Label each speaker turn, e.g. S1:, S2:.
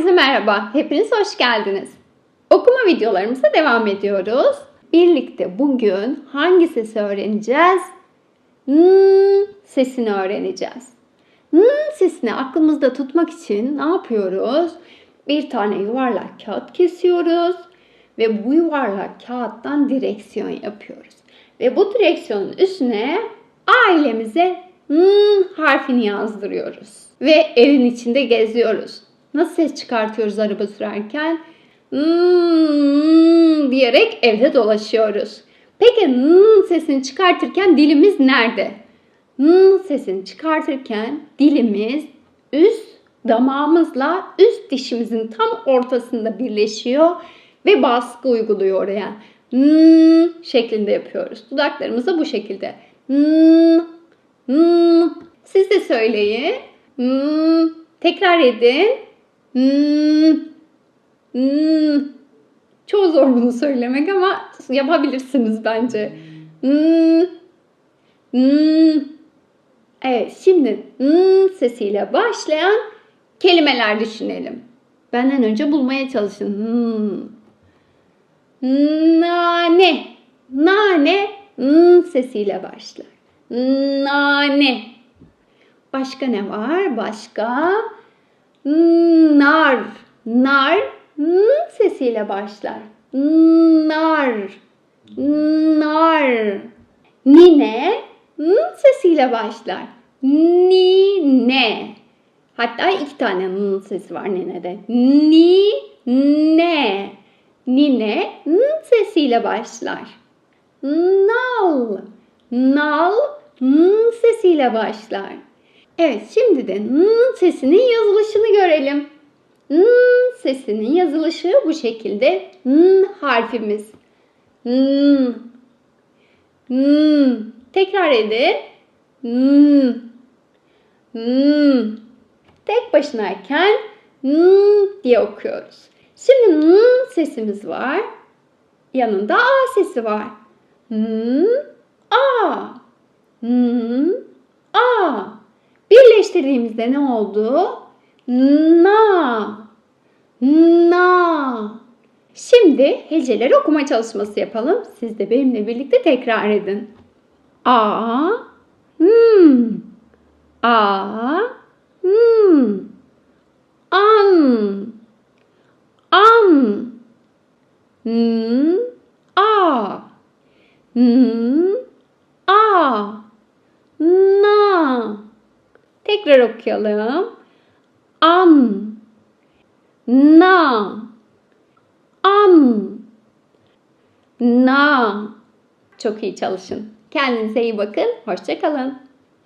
S1: Herkese merhaba, hepiniz hoş geldiniz. Okuma videolarımıza devam ediyoruz. Birlikte bugün hangi sesi öğreneceğiz? Hmm sesini öğreneceğiz. Hmm sesini aklımızda tutmak için ne yapıyoruz? Bir tane yuvarlak kağıt kesiyoruz ve bu yuvarlak kağıttan direksiyon yapıyoruz. Ve bu direksiyonun üstüne ailemize hmm harfini yazdırıyoruz. Ve evin içinde geziyoruz. Nasıl ses çıkartıyoruz araba sürerken? Hmm diyerek evde dolaşıyoruz. Peki hmm sesini çıkartırken dilimiz nerede? Hmm sesini çıkartırken dilimiz üst damağımızla üst dişimizin tam ortasında birleşiyor ve baskı uyguluyor oraya. Hmm şeklinde yapıyoruz. Dudaklarımızı bu şekilde. Hmm, hmm. Siz de söyleyin. Hmm. Tekrar edin. Hmm. Hmm. Çoğu zor bunu söylemek ama yapabilirsiniz bence. Hmm. Hmm. Evet, şimdi hmm sesiyle başlayan kelimeler düşünelim. Benden önce bulmaya çalışın. Hmm. Nane. Nane hmm sesiyle başlar. Nane. Başka ne var? Başka nar. Nar hmm sesiyle başlar. Nar. Nar. Nine hmm sesiyle başlar. Nine. Hatta iki tane n sesi var ninede. Ni, ne. Nine n sesiyle başlar. Nal. Nal n sesiyle başlar. Evet şimdi de n sesinin yazılışını görelim. Sesinin yazılışı bu şekilde. N harfimiz. N. N. Tekrar edin. N. N. Tek başınayken N diye okuyoruz. Şimdi N sesimiz var. Yanında A sesi var. N, A. N, A. Birleştirdiğimizde ne oldu? Na. Na. Şimdi heceleri okuma çalışması yapalım. Siz de benimle birlikte tekrar edin. A. Hmm. A. Hmm. An. An. N. A. N. A. Na. Tekrar okuyalım. Na. An. Na. Çok iyi çalışın. Kendinize iyi bakın. Hoşçakalın.